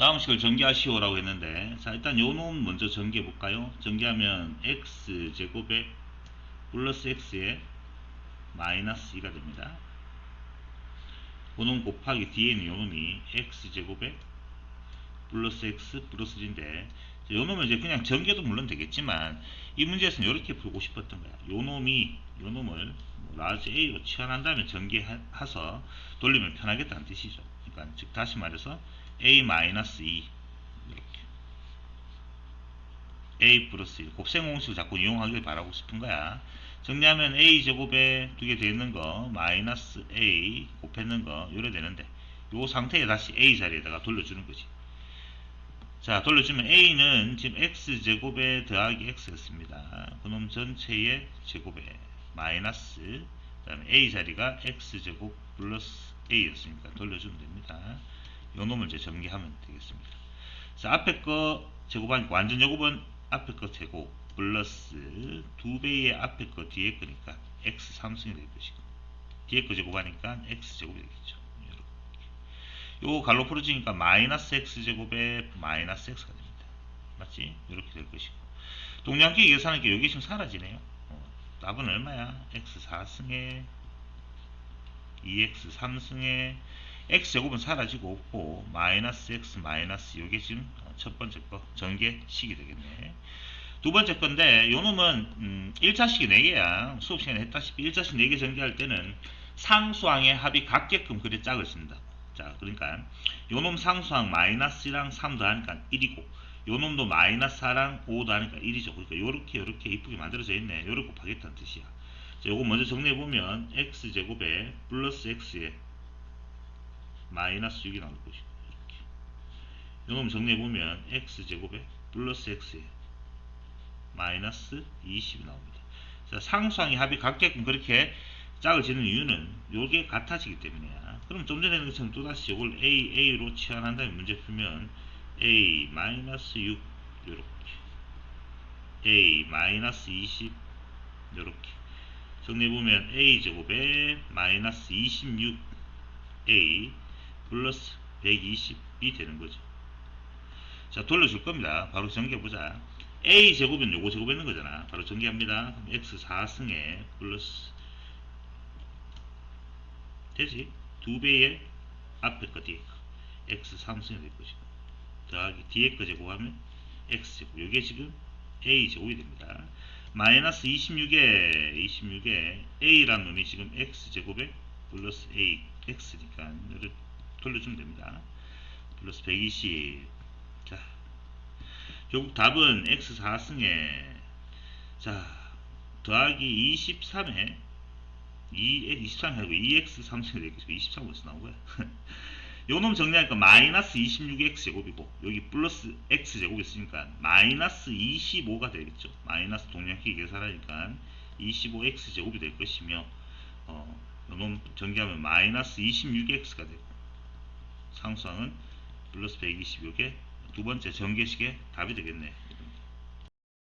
다음 식을 전개하시오라고 했는데 자 일단 요 놈 먼저 전개해 볼까요? 전개하면 x 제곱에 플러스 x에 마이너스 2가 됩니다. 요놈 곱하기 뒤에 있는 요 놈이 x 제곱에 플러스 x 플러스 g인데 요 놈은 이제 그냥 전개도 물론 되겠지만 이 문제에서는 이렇게 풀고 싶었던 거야. 요 놈이 요 놈을 뭐 라지 a로 치환한 다음에 전개해서 돌리면 편하겠다는 뜻이죠. 그러니까 즉 다시 말해서 a 마이너스 2 이렇게 a 플러스 1 곱셈 공식을 자꾸 이용하길 바라고 싶은 거야. 정리하면 a 제곱에 두개 되어 있는 거 마이너스 a 곱했는 거 요래 되는데 요 상태에 다시 a 자리에다가 돌려주는 거지. 자 돌려주면 a는 지금 x 제곱에 더하기 x였습니다. 그놈 전체의 제곱에 마이너스 그 다음에 a 자리가 x 제곱 플러스 a였으니까 돌려주면 됩니다. 요 놈을 이제 전개하면 되겠습니다. 자 앞에 거 제곱하니까 완전 제곱은 앞에 거 제곱 플러스 두 배의 앞에 거 뒤에 거니까 x 3승이 될 것이고 뒤에 거 제곱하니까 x 제곱이 되겠죠. 요 갈로 풀어지니까 마이너스 x 제곱에 마이너스 x가 됩니다. 맞지? 이렇게 될 것이고 동량끼리 계산하니까 여기 지금 사라지네요. 어, 답은 얼마야? x 4승에 2x 3승에 x 제곱은 사라지고 없고 마이너스 x 마이너스 요게 지금 첫 번째 거 전개식이 되겠네. 두 번째 건데 요 놈은 음, 1차식이 4개야. 수업 시간에 했다시피 1차식 4개 전개할 때는 상수항의 합이 같게끔 그래 짝을 쓴다. 자, 그러니까 요놈 상수항 마이너스랑 3 더하니까 1이고 요 놈도 마이너스 4랑 5 더하니까 1이죠. 그러니까 요렇게 요렇게 이쁘게 만들어져 있네. 요렇게 곱하겠다는 뜻이야. 자, 요거 먼저 정리해 보면 x 제곱에 플러스 x에 마이너스 6이 나올 것이고 이렇게. 요놈 정리해 보면 x 제곱에 플러스 x에 마이너스 20이 나옵니다. 자, 상수항의 합이 같게끔 그렇게 짝을 지는 이유는 요게 같아지기 때문이야. 그럼 좀 전에 것처럼 또다시 요걸 a, a로 치환한 다음에 문제 풀면 a 마이너스 6 요렇게 a 마이너스 20 요렇게 정리해보면 a 제곱에 마이너스 26 a 플러스 120이 되는 거죠. 자 돌려줄 겁니다. 바로 정리해보자. a 제곱은 요거 제곱했는 거잖아. 바로 정리합니다. 그럼 x 4승에 플러스 되지? 두 배의 앞에 거 뒤에 거 x 3승이 될 것이고 더하기 뒤에 거 제곱하면 x 제곱 요게 지금 a 제곱이 됩니다. 마이너스 26에 26에 a라는 놈이 지금 x 제곱에 플러스 a x니까 돌려주면 됩니다. 플러스 120 자, 결국 답은 x 4승에 자 더하기 23에 2, 23 하고 2x 3승이 되겠고 23 벌써 나온 거야. 요놈 정리하니까 마이너스 26x 제곱이고 여기 플러스 x 제곱이 있으니까 마이너스 25가 되겠죠. 마이너스 동량끼리 계산하니까 25x 제곱이 될 것이며 어, 요놈 전개하면 마이너스 26x가 되고 상수항은 플러스 120 요게 두 번째 전개식의 답이 되겠네.